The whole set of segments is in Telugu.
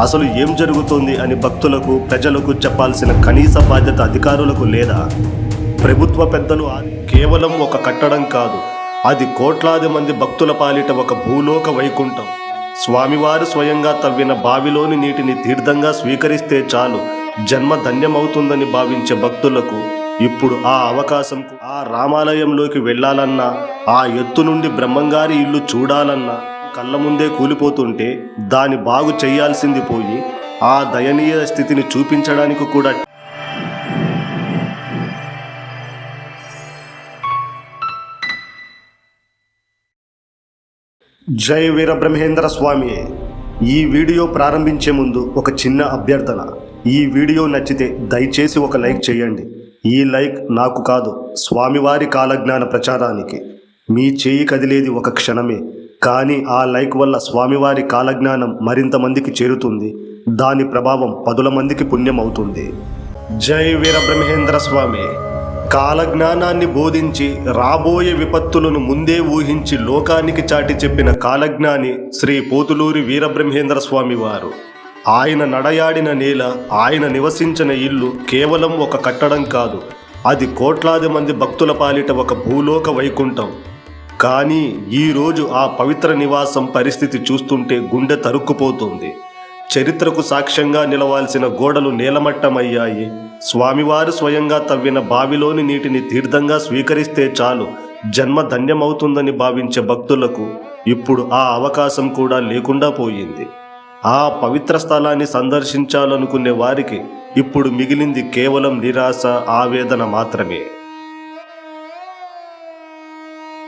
అసలు ఏం జరుగుతోంది అని భక్తులకు ప్రజలకు చెప్పాల్సిన కనీస బాధ్యత అధికారులకు లేదా? ప్రభుత్వ పెద్దలు కేవలం ఒక కట్టడం కాదు అది కోట్లాది మంది భక్తుల పాలిట ఒక భూలోక వైకుంఠం. స్వామివారు స్వయంగా తవ్విన బావిలోని నీటిని తీర్థంగా స్వీకరిస్తే చాలు జన్మ ధన్యమవుతుందని భావించే భక్తులకు ఇప్పుడు ఆ అవకాశం ఆ రామాలయంలోకి వెళ్ళాలన్నా ఆ ఎత్తు నుండి బ్రహ్మంగారి ఇల్లు చూడాలన్నా కళ్ళ ముందే కూలిపోతుంటే దాని బాగు చేయాల్సింది పోయి ఆ దయనీయ స్థితిని చూపించడానికి కూడా జై వీరబ్రహ్మేంద్ర స్వామి. ఈ వీడియో ప్రారంభించే ముందు ఒక చిన్న అభ్యర్థన. ఈ వీడియో నచ్చితే దయచేసి ఒక లైక్ చేయండి. ఈ లైక్ నాకు కాదు స్వామివారి కాలజ్ఞాన ప్రచారానికి. మీ చేయి కదిలేది ఒక క్షణమే. కానీ ఆ లైక్ వల్ల స్వామివారి కాలజ్ఞానం మరింత మందికి చేరుతుంది. దాని ప్రభావం పదుల మందికి పుణ్యం అవుతుంది జై వీర బ్రహ్మేంద్ర స్వామి. కాలజ్ఞానాన్ని బోధించి రాబోయే విపత్తులను ముందే ఊహించి లోకానికి చాటి చెప్పిన కాలజ్ఞాని శ్రీ పోతులూరి వీరబ్రహ్మేంద్ర స్వామి వారు. ఆయన నడయాడిన నేల ఆయన నివసించిన ఇల్లు కేవలం ఒక కట్టడం కాదు. అది కోట్లాది మంది భక్తుల పాలిట ఒక భూలోక వైకుంఠం. కానీ ఈరోజు ఆ పవిత్ర నివాసం పరిస్థితి చూస్తుంటే గుండె తరుక్కుపోతుంది. చరిత్రకు సాక్ష్యంగా నిలవాల్సిన గోడలు నేలమట్టమయ్యాయి. స్వామివారు స్వయంగా తవ్విన బావిలోని నీటిని తీర్థంగా స్వీకరిస్తే చాలు జన్మ ధన్యమవుతుందని భావించే భక్తులకు ఇప్పుడు ఆ అవకాశం కూడా లేకుండా పోయింది. ఆ పవిత్ర స్థలాన్ని సందర్శించాలనుకునే వారికి ఇప్పుడు మిగిలింది కేవలం నిరాశ ఆవేదన మాత్రమే.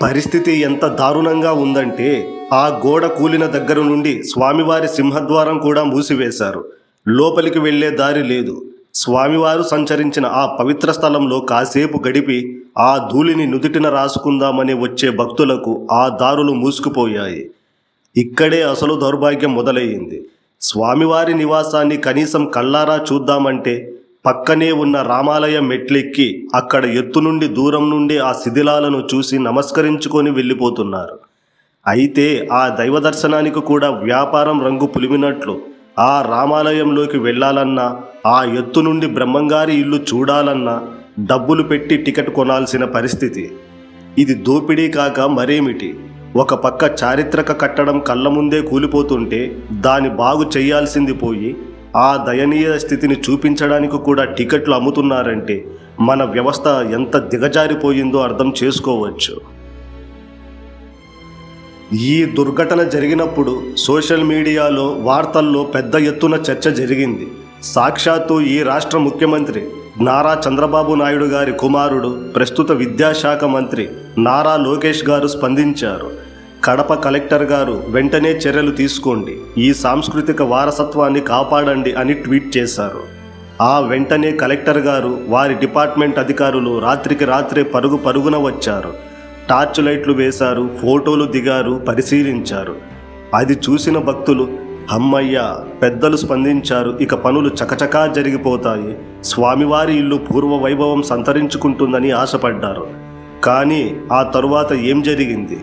పరిస్థితి ఎంత దారుణంగా ఉందంటే ఆ గోడ కూలిన దగ్గర నుండి స్వామివారి సింహద్వారం కూడా మూసివేశారు. లోపలికి వెళ్ళే దారి లేదు. స్వామివారు సంచరించిన ఆ పవిత్ర స్థలంలో కాసేపు గడిపి ఆ ధూళిని నుదుటిన రాసుకుందామని వచ్చే భక్తులకు ఆ దారులు మూసుకుపోయాయి. ఇక్కడే అసలు దౌర్భాగ్యం మొదలయ్యింది. స్వామివారి నివాసాన్ని కనీసం కళ్ళారా చూద్దామంటే పక్కనే ఉన్న రామాలయం మెట్లెక్కి అక్కడ ఎత్తు నుండి దూరం నుండి ఆ శిథిలాలను చూసి నమస్కరించుకొని వెళ్ళిపోతున్నారు. అయితే ఆ దైవ దర్శనానికి కూడా వ్యాపారం రంగు పులిమినట్లు ఆ రామాలయంలోకి వెళ్ళాలన్నా ఆ ఎత్తు నుండి బ్రహ్మంగారి ఇల్లు చూడాలన్నా డబ్బులు పెట్టి టికెట్ కొనాల్సిన పరిస్థితి. ఇది దోపిడీ కాక మరేమిటి? ఒక పక్క చారిత్రక కట్టడం కళ్ళ ముందే కూలిపోతుంటే దాని బాగు చేయాల్సింది పోయి ఆ దయనీయ స్థితిని చూపించడానికి కూడా టికెట్లు అమ్ముతున్నారంటే మన వ్యవస్థ ఎంత దిగజారిపోయిందో అర్థం చేసుకోవచ్చు. ఈ దుర్ఘటన జరిగినప్పుడు సోషల్ మీడియాలో వార్తల్లో పెద్ద ఎత్తున చర్చ జరిగింది. సాక్షాత్తు ఈ రాష్ట్ర ముఖ్యమంత్రి నారా చంద్రబాబు నాయుడు గారి కుమారుడు ప్రస్తుత విద్యాశాఖ మంత్రి నారా లోకేష్ గారు స్పందించారు. కడప కలెక్టర్ గారు వెంటనే చర్యలు తీసుకోండి. ఈ సాంస్కృతిక వారసత్వాన్ని కాపాడండి అని ట్వీట్ చేశారు. ఆ వెంటనే కలెక్టర్ గారు వారి డిపార్ట్మెంట్ అధికారులు రాత్రికి రాత్రే పరుగు పరుగున వచ్చారు. టార్చ్ లైట్లు వేశారు ఫోటోలు దిగారు పరిశీలించారు. అది చూసిన భక్తులు అమ్మయ్య పెద్దలు స్పందించారు ఇక పనులు చకచకా జరిగిపోతాయి. స్వామివారి ఇల్లు పూర్వ వైభవం సంతరించుకుంటుందని ఆశపడ్డారు. కానీ ఆ తరువాత ఏం జరిగింది?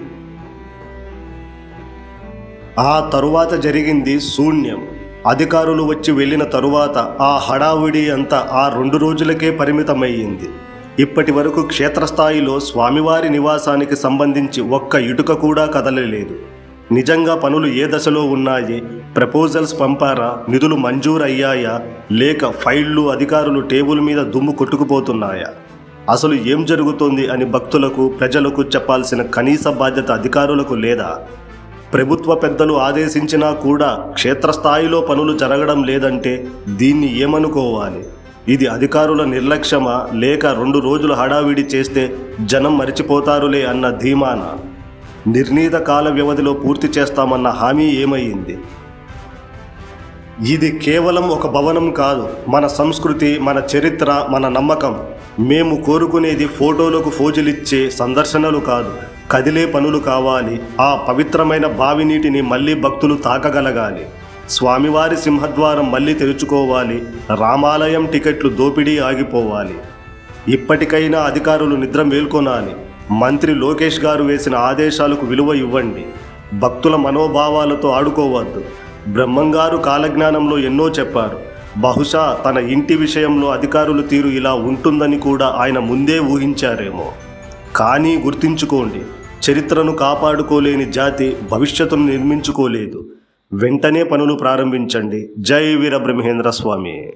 ఆ తరువాత జరిగింది శూన్యం. అధికారులు వచ్చి వెళ్ళిన తరువాత ఆ హడావుడి అంతా ఆ రెండు రోజులకే పరిమితమయ్యింది. ఇప్పటి వరకు క్షేత్రస్థాయిలో స్వామివారి నివాసానికి సంబంధించి ఒక్క ఇటుక కూడా కదలలేదు. నిజంగా పనులు ఏ దశలో ఉన్నాయి ప్రపోజల్స్ పంపారా నిధులు మంజూరు అయ్యాయా లేక ఫైళ్ళు అధికారులు టేబుల్ మీద దుమ్ము కొట్టుకుపోతున్నాయా? అసలు ఏం జరుగుతోంది అని భక్తులకు ప్రజలకు చెప్పాల్సిన కనీస బాధ్యత అధికారులకు లేదా? ప్రభుత్వ పెద్దలు ఆదేశించినా కూడా క్షేత్రస్థాయిలో పనులు జరగడం లేదంటే దీన్ని ఏమనుకోవాలి? ఇది అధికారుల నిర్లక్ష్యమా? లేక రెండు రోజులు హడావిడి చేస్తే జనం మరిచిపోతారులే అన్న ధీమాన? నిర్ణీత కాల వ్యవధిలో పూర్తి చేస్తామన్న హామీ ఏమయ్యింది ఇది కేవలం ఒక భవనం కాదు. మన సంస్కృతి మన చరిత్ర మన నమ్మకం. మేము కోరుకునేది ఫోటోలకు ఫోజులిచ్చే సందర్శనలు కాదు. కదిలే పనులు కావాలి. ఆ పవిత్రమైన బావి నీటిని మళ్ళీ భక్తులు తాకగలగాలి. స్వామివారి సింహద్వారం మళ్ళీ తెరుచుకోవాలి. రామాలయం టికెట్లు దోపిడీ ఆగిపోవాలి. ఇప్పటికైనా అధికారులు నిద్ర మేల్కొనాలి. మంత్రి లోకేష్ గారు వేసిన ఆదేశాలకు విలువ ఇవ్వండి. భక్తుల మనోభావాలతో ఆడుకోవద్దు. బ్రహ్మంగారు కాలజ్ఞానంలో ఎన్నో చెప్పారు. బహుశా తన ఇంటి విషయంలో అధికారుల తీరు ఇలా ఉంటుందని కూడా ఆయన ముందే ఊహించారేమో. కానీ గుర్తుంచుకోండి చరిత్రను కాపాడుకోలేని జాతి భవిష్యత్తును నిర్మించుకోలేదు. వెంటనే పనులు ప్రారంభించండి. జై వీర బ్రహ్మేంద్ర స్వామి.